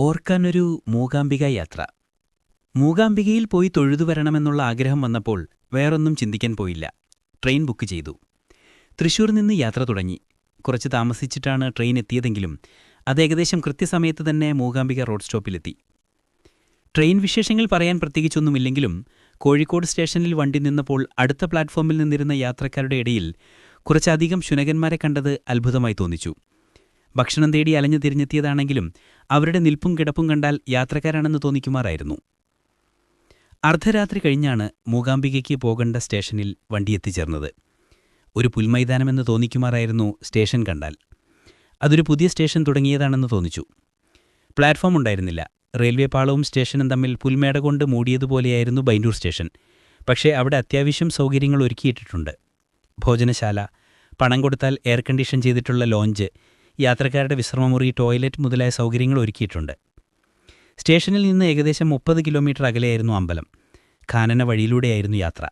ഓർക്കാനൊരു മൂകാംബിക യാത്ര. മൂകാംബികയിൽ പോയി തൊഴുതു വരണമെന്നുള്ള ആഗ്രഹം വന്നപ്പോൾ വേറൊന്നും ചിന്തിക്കാൻ പോയില്ല. ട്രെയിൻ ബുക്ക് ചെയ്തു. തൃശൂർ നിന്ന് യാത്ര തുടങ്ങി. കുറച്ച് താമസിച്ചിട്ടാണ് ട്രെയിൻ എത്തിയതെങ്കിലും അത് ഏകദേശം കൃത്യസമയത്ത് തന്നെ മൂകാംബിക റോഡ് സ്റ്റോപ്പിലെത്തി. ട്രെയിൻ വിശേഷങ്ങൾ പറയാൻ പ്രത്യേകിച്ചൊന്നുമില്ലെങ്കിലും കോഴിക്കോട് സ്റ്റേഷനിൽ വണ്ടി നിന്നപ്പോൾ അടുത്ത പ്ലാറ്റ്ഫോമിൽ നിന്നിരുന്ന യാത്രക്കാരുടെ ഇടയിൽ കുറച്ചധികം ശുനകന്മാരെ കണ്ടത് അത്ഭുതമായി തോന്നിച്ചു. ഭക്ഷണം തേടി അലഞ്ഞു തിരിഞ്ഞെത്തിയതാണെങ്കിലും അവരുടെ നിൽപ്പും കിടപ്പും കണ്ടാൽ യാത്രക്കാരാണെന്ന് തോന്നിക്കുമാറായിരുന്നു. അർദ്ധരാത്രി കഴിഞ്ഞാണ് മൂകാംബികയ്ക്ക് പോകേണ്ട സ്റ്റേഷനിൽ വണ്ടി എത്തിച്ചേർന്നത് ഒരു പുൽമൈതാനമെന്ന് തോന്നിക്കുമാറായിരുന്നു സ്റ്റേഷൻ കണ്ടാൽ. അതൊരു പുതിയ സ്റ്റേഷൻ തുടങ്ങിയതാണെന്ന് തോന്നിച്ചു. പ്ലാറ്റ്ഫോം ഉണ്ടായിരുന്നില്ല. റെയിൽവേ പാളവും സ്റ്റേഷനും തമ്മിൽ പുൽമേട കൊണ്ട് മൂടിയതുപോലെയായിരുന്നു ബൈൻഡൂർ സ്റ്റേഷൻ. പക്ഷേ അവിടെ അത്യാവശ്യം സൗകര്യങ്ങൾ ഒരുക്കിയിട്ടിട്ടുണ്ട്. ഭോജനശാല പണം കൊടുത്താൽ എയർ കണ്ടീഷൻ ചെയ്തിട്ടുള്ള ലോഞ്ച് യാത്രക്കാരുടെ വിശ്രമമുറി ടോയ്ലറ്റ് മുതലായ സൗകര്യങ്ങൾ ഒരുക്കിയിട്ടുണ്ട്. സ്റ്റേഷനിൽ നിന്ന് ഏകദേശം മുപ്പത് കിലോമീറ്റർ അകലെയായിരുന്നു അമ്പലം. ഖാനന വഴിയിലൂടെയായിരുന്നു യാത്ര.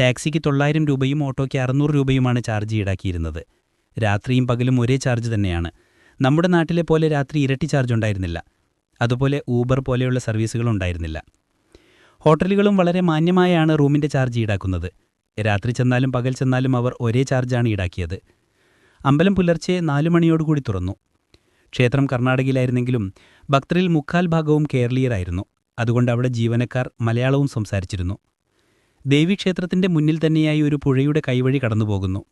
ടാക്സിക്ക് തൊള്ളായിരം രൂപയും ഓട്ടോയ്ക്ക് അറുന്നൂറ് രൂപയുമാണ് ചാർജ് ഈടാക്കിയിരുന്നത്. രാത്രിയും പകലും ഒരേ ചാർജ് തന്നെയാണ്. നമ്മുടെ നാട്ടിലെ പോലെ രാത്രി ഇരട്ടി ചാർജ് ഉണ്ടായിരുന്നില്ല. അതുപോലെ ഊബർ പോലെയുള്ള സർവീസുകളും ഉണ്ടായിരുന്നില്ല. ഹോട്ടലുകളും വളരെ മാന്യമായാണ് റൂമിന്റെ ചാർജ് ഈടാക്കുന്നത്. രാത്രി ചെന്നാലും പകൽ ചെന്നാലും അവർ ഒരേ ചാർജാണ് ഈടാക്കിയത്. അമ്പലം പുലർച്ചെ നാലു മണിയോടുകൂടി തുറന്നു. ക്ഷേത്രം കർണാടകയിലായിരുന്നെങ്കിലും ഭക്തരിൽ മുക്കാൽ ഭാഗവും കേരളീയരായിരുന്നു. അതുകൊണ്ട് അവിടെ ജീവനക്കാർ മലയാളവും സംസാരിച്ചിരുന്നു. ദേവീക്ഷേത്രത്തിന്റെ മുന്നിൽ തന്നെയായി ഒരു പുഴയുടെ കൈവഴി കടന്നുപോകുന്നു.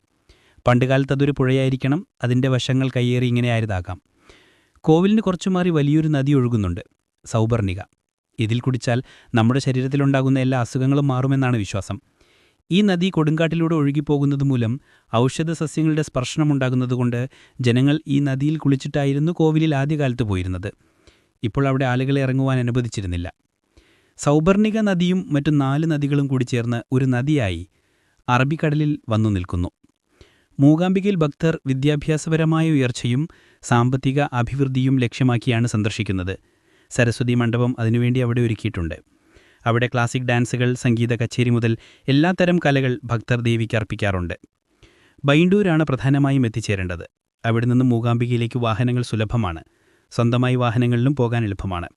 പണ്ടുകാലത്ത് അതൊരു പുഴയായിരിക്കണം അതിന്റെ വശങ്ങൾ കയ്യേറി ഇങ്ങനെയായതാകാം കോവിലിന് കുറച്ചു മാറി വലിയൊരു നദി ഒഴുകുന്നുണ്ട് സൗപർണിക ഇതിൽ കുടിച്ചാൽ നമ്മുടെ ശരീരത്തിലുണ്ടാകുന്ന എല്ലാ അസുഖങ്ങളും മാറുമെന്നാണ് വിശ്വാസം. ഈ നദി കൊടുങ്കാട്ടിലൂടെ ഒഴുകിപ്പോകുന്നത് മൂലം ഔഷധ സസ്യങ്ങളുടെ സ്പർശനമുണ്ടാകുന്നതുകൊണ്ട് ജനങ്ങൾ ഈ നദിയിൽ കുളിച്ചിട്ടായിരുന്നു കോവിലിൽ ആദ്യകാലത്ത് പോയിരുന്നത്. ഇപ്പോൾ അവിടെ ആളുകളെ ഇറങ്ങുവാൻ അനുവദിച്ചിരുന്നില്ല. സൗപർണിക നദിയും മറ്റു നാല് നദികളും കൂടി ചേർന്ന് ഒരു നദിയായി അറബിക്കടലിൽ വന്നു നിൽക്കുന്നു. മൂകാംബികയിൽ ഭക്തർ വിദ്യാഭ്യാസപരമായ ഉയർച്ചയും സാമ്പത്തിക അഭിവൃദ്ധിയും ലക്ഷ്യമാക്കിയാണ് സന്ദർശിക്കുന്നത്. സരസ്വതി മണ്ഡപം അതിനുവേണ്ടി അവിടെ ഒരുക്കിയിട്ടുണ്ട്. അവിടെ ക്ലാസിക് ഡാൻസുകൾ സംഗീത കച്ചേരി മുതൽ എല്ലാത്തരം കലകൾ ഭക്തർ ദേവിക്ക് അർപ്പിക്കാറുണ്ട്. ബൈണ്ടൂരാണ് പ്രധാനമായും എത്തിച്ചേരേണ്ടത്. അവിടെ നിന്ന് മൂകാംബികയിലേക്ക് വാഹനങ്ങൾ സുലഭമാണ്. സ്വന്തമായി വാഹനങ്ങളിലും പോകാൻ എളുപ്പമാണ്.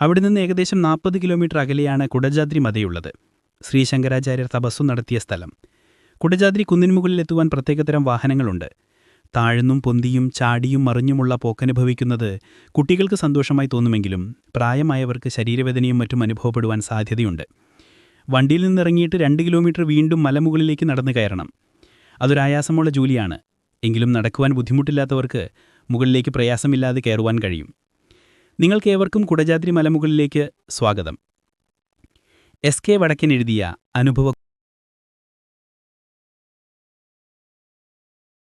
അവിടെ നിന്ന് ഏകദേശം നാൽപ്പത് കിലോമീറ്റർ അകലെയാണ് കുടജാദ്രി മതയുള്ളത്. ശ്രീ ശങ്കരാചാര്യർ തപസ്സു നടത്തിയ സ്ഥലം. കുടജാദ്രി കുന്നിൻമുകളിൽ എത്തുവാൻ പ്രത്യേകതരം വാഹനങ്ങളുണ്ട്. താഴ്ന്നും പൊന്തിയും ചാടിയും മറിഞ്ഞുമുള്ള പോക്കനുഭവിക്കുന്നത് കുട്ടികൾക്ക് സന്തോഷമായി തോന്നുമെങ്കിലും പ്രായമായവർക്ക് ശരീരവേദനയും മറ്റും അനുഭവപ്പെടുവാൻ സാധ്യതയുണ്ട്. വണ്ടിയിൽ നിന്നിറങ്ങിയിട്ട് രണ്ട് കിലോമീറ്റർ വീണ്ടും മലമുകളിലേക്ക് നടന്നു കയറണം. അതൊരായാസമുള്ള ജോലിയാണ്. എങ്കിലും നടക്കുവാൻ ബുദ്ധിമുട്ടില്ലാത്തവർക്ക് മുകളിലേക്ക് പ്രയാസമില്ലാതെ കയറുവാൻ കഴിയും. നിങ്ങൾക്കേവർക്കും കുടജാദ്രി മലമുകളിലേക്ക് സ്വാഗതം. എസ് കെ വടക്കൻ എഴുതിയ അനുഭവ